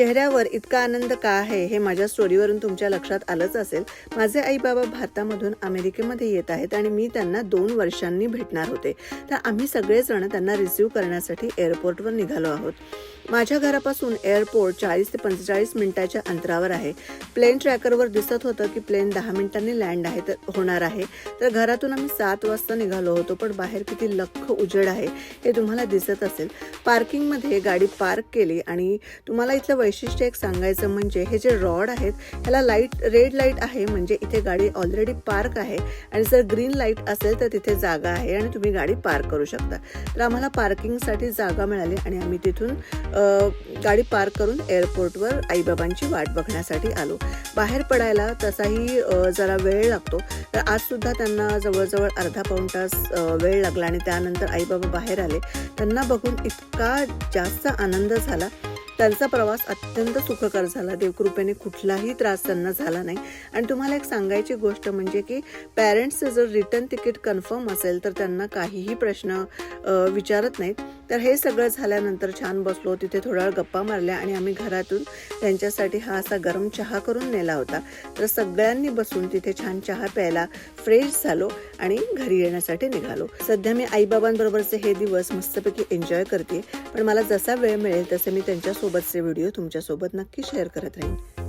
चेहऱ्यावर इतका आनंद का आहे हे माझ्या स्टोरीवरून तुमच्या लक्षात आलंच असेल. माझे आई बाबा भारतामधून अमेरिकेमध्ये येत आहेत आणि मी त्यांना दोन वर्षांनी भेटणार होते. तर आम्ही सगळेजण त्यांना रिसिव्ह करण्यासाठी एअरपोर्टवर निघालो आहोत. माझ्या घरापासून एअरपोर्ट चाळीस ते पंचेचाळीस मिनिटाच्या अंतरावर आहे. प्लेन ट्रॅकरवर दिसत होतं की प्लेन दहा मिनिटांनी लँड आहे तर होणार आहे. तर घरातून आम्ही सात वाजता निघालो होतो पण बाहेर किती लख उजेड आहे हे तुम्हाला दिसत असेल. पार्किंगमध्ये गाडी पार्क केली आणि तुम्हाला इथलं वैशिष्ट्य एक सांगायचं म्हणजे हे जे रॉड आहेत ह्याला लाइट रेड लाइट आहे म्हणजे इथे गाडी ऑलरेडी पार्क आहे आणि जर ग्रीन लाइट असेल तर तिथे जागा आहे आणि तुम्ही गाडी पार्क करू शकता. तर आम्हाला पार्किंगसाठी जागा मिळाली आणि आम्ही तिथून गाडी पार्क करून एअरपोर्टवर आईबाबांची वाट बघण्यासाठी आलो. बाहेर पडायला तसाही जरा वेळ लागतो. तर आजसुद्धा त्यांना जवळजवळ अर्धा पाऊण तास वेळ लागला आणि त्यानंतर आईबाबा बाहेर आले. त्यांना बघून इतका जास्त आनंद झाला. त्यांचा प्रवास अत्यंत सुखकर झाला. देवकृपेने कुठलाही त्रास त्यांना झाला नाही. आणि तुम्हाला एक सांगायची गोष्ट म्हणजे की पॅरेंट्सचं जर रिटर्न तिकीट कन्फर्म असेल तर त्यांना काहीही प्रश्न विचारत नाहीत. तर हे सगळं झाल्यानंतर छान बसलो. तिथे थोडा वेळ गप्पा मारल्या आणि आम्ही घरातून त्यांच्यासाठी हा असा गरम चहा करून नेला होता. तर सगळ्यांनी बसून तिथे छान चहा प्यायला फ्रेश झालो आणि घरी येण्यासाठी निघालो. सध्या मी आईबाबांबरोबरचे हे दिवस मस्तपैकी एन्जॉय करते पण मला जसा वेळ मिळेल तसे मी त्यांच्यासोबतचे व्हिडिओ तुमच्यासोबत नक्की शेअर करत राहीन.